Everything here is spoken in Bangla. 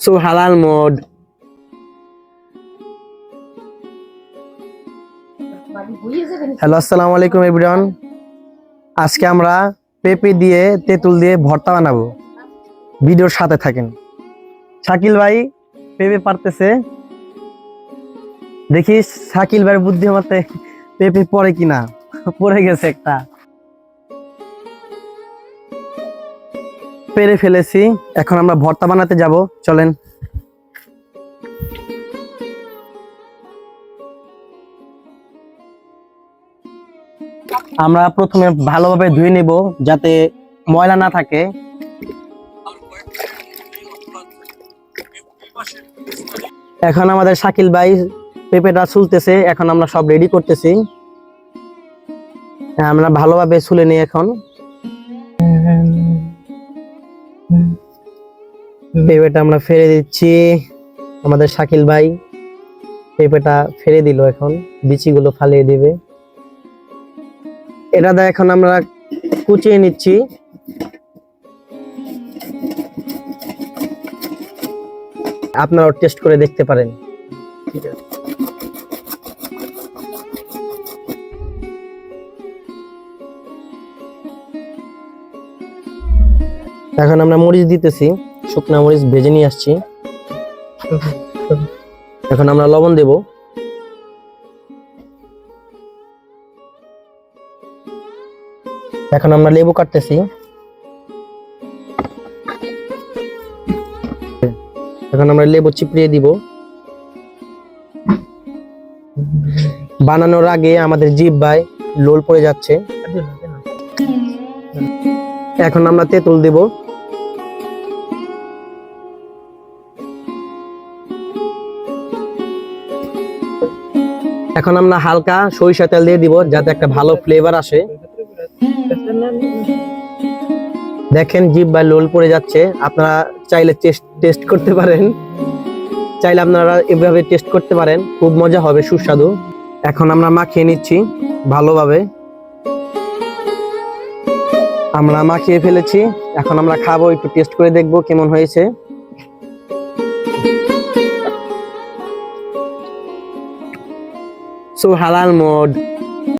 সো হালাল মোড হ্যালো আসসালামু আলাইকুম এভরিওয়ান আজকে আমরা পেঁপে দিয়ে তেঁতুল দিয়ে ভর্তা বানাবো। ভিডিওর সাথে থাকেন। শাকিল ভাই পেঁপে পারতেছে। দেখি শাকিল ভাইয়ের বুদ্ধিমতে পেঁপে পড়ে কিনা? পড়ে গেছে একটা। পেরে ফেলেছি। এখন আমরা ভর্তা বানাতে যাব। চলেন। আমরা প্রথমে ভালোভাবে ধুয়ে নেব যাতে ময়লা না থাকে। এখন আমাদের শাকিল ভাই পেঁপেটা চুলতেছে এখন আমরা সব রেডি করতেছি। আমরা ভালোভাবে ছুলে নিই এখন। পেঁপেটা আমরা ফেলে দিচ্ছি। আমাদের শাকিল ভাই পেঁপেটা ফেলে দিল এখন বিচিগুলো ফালিয়ে দিবে। এটা এখন আমরা কুচিয়ে নিচ্ছি। আপনারাও টেস্ট করে দেখতে পারেন। এখন আমরা মরিচ দিতেছি। শুকনা মরিচ ভেজে নিয়ে আসছি। এখন আমরা লবণ দেব। এখন আমরা লেবু কাটতেছি। এখন আমরা লেবু চিপড়িয়ে দিব। বানানোর আগে আমাদের জিভ ভাই লোল পড়ে যাচ্ছে। এখন আমরা তেঁতুল দেব। এখন আমরা হালকা সরিষা তেল দিয়ে দিব যাতে একটা ভালো ফ্লেভার আসে। দেখেন জিভ বা লোল পড়ে যাচ্ছে, আপনারা চাইলে টেস্ট করতে পারেন। চাইলে আপনারা এভাবে টেস্ট করতে পারেন, খুব মজা হবে, সুস্বাদু। এখন আমরা মাখিয়ে নিচ্ছি ভালোভাবে। আমরা মাখিয়ে ফেলেছি, এখন আমরা খাব, একটু টেস্ট করে দেখব কেমন হয়েছে। সো হালাল মোড